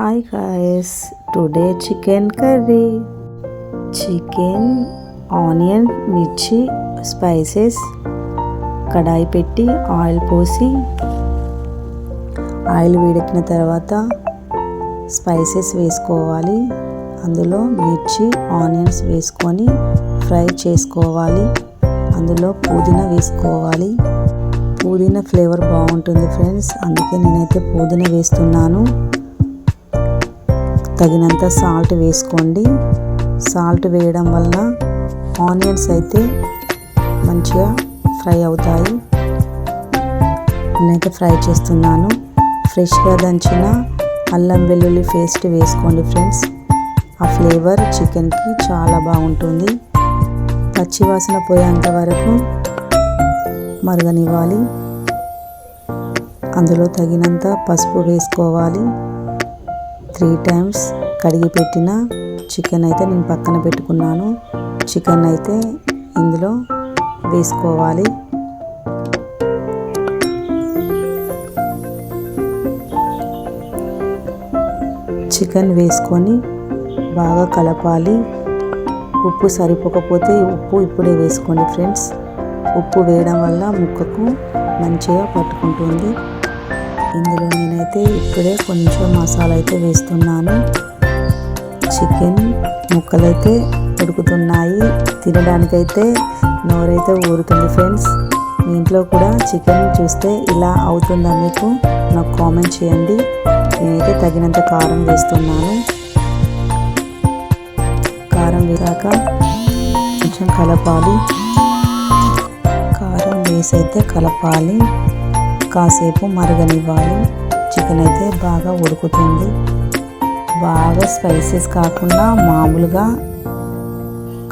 Hi guys today chicken curry chicken onion మిర్చి spices కడాయి పెట్టి ఆయిల్ పోసి ఆయిల్ వేడెక్కిన తర్వాత స్పైసెస్ వేసుకోవాలి. అందులో మిర్చి ఆనియన్స్ వేసుకొని ఫ్రై చేసుకోవాలి. అందులో పుదీనా వేసుకోవాలి. పుదీనా ఫ్లేవర్ బాగుంటుంది ఫ్రెండ్స్. అందుకే నేనైతే పుదీనా వేస్తున్నాను. తగినంత సాల్ట్ వేసుకోండి. సాల్ట్ వేయడం వల్ల ఆనియన్స్ అయితే మంచిగా ఫ్రై అవుతాయి. నేనైతే ఫ్రై చేస్తున్నాను. ఫ్రెష్గా దంచిన అల్లం వెల్లుల్లి పేస్ట్ వేసుకోండి ఫ్రెండ్స్. ఆ ఫ్లేవర్ చికెన్కి చాలా బాగుంటుంది. పచ్చివాసన పోయేంత వరకు మరగనివ్వాలి. అందులో తగినంత పసుపు వేసుకోవాలి. త్రీ టైమ్స్ కడిగి పెట్టిన చికెన్ అయితే నేను పక్కన పెట్టుకున్నాను. చికెన్ అయితే ఇందులో వేసుకోవాలి. చికెన్ వేసుకొని బాగా కలపాలి. ఉప్పు సరిపోకపోతే ఉప్పు ఇప్పుడే వేసుకోండి ఫ్రెండ్స్. ఉప్పు వేయడం వల్ల ముక్కకు మంచిగా పట్టుకుంటుంది. ఇందులో నేనైతే ఇప్పుడే కొంచెం మసాలా అయితే వేస్తున్నాను. చికెన్ ముక్కలైతే ఉడుకుతున్నాయి. తినడానికైతే నోరైతే ఊరుతుంది ఫ్రెండ్స్. మీ ఇంట్లో కూడా చికెన్ చూస్తే ఇలా అవుతుందా మీకు? నాకు కామెంట్ చేయండి. నేనైతే తగినంత కారం వేస్తున్నాను. కారం వేసాక కొంచెం కలపాలి. కారం వేసి అయితే కలపాలి. కాసేపు మరగనివ్వాలి. చికెన్ అయితే బాగా ఉడుకుతుంది. బాగా స్పైసెస్ కాకుండా మామూలుగా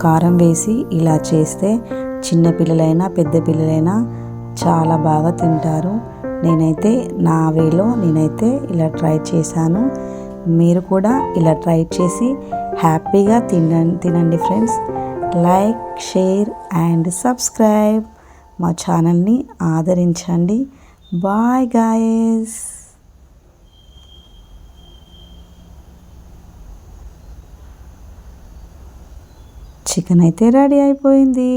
కారం వేసి ఇలా చేస్తే చిన్న పిల్లలైనా పెద్ద పిల్లలైనా చాలా బాగా తింటారు. నేనైతే నా వేలో నేనైతే ఇలా ట్రై చేశాను. మీరు కూడా ఇలా ట్రై చేసి హ్యాపీగా తినండి తినండి friends. Like share and subscribe. మా ఛానల్ని ఆదరించండి. బాయ్ గాయస్ చికెన్ అయితే రెడీ అయిపోయింది.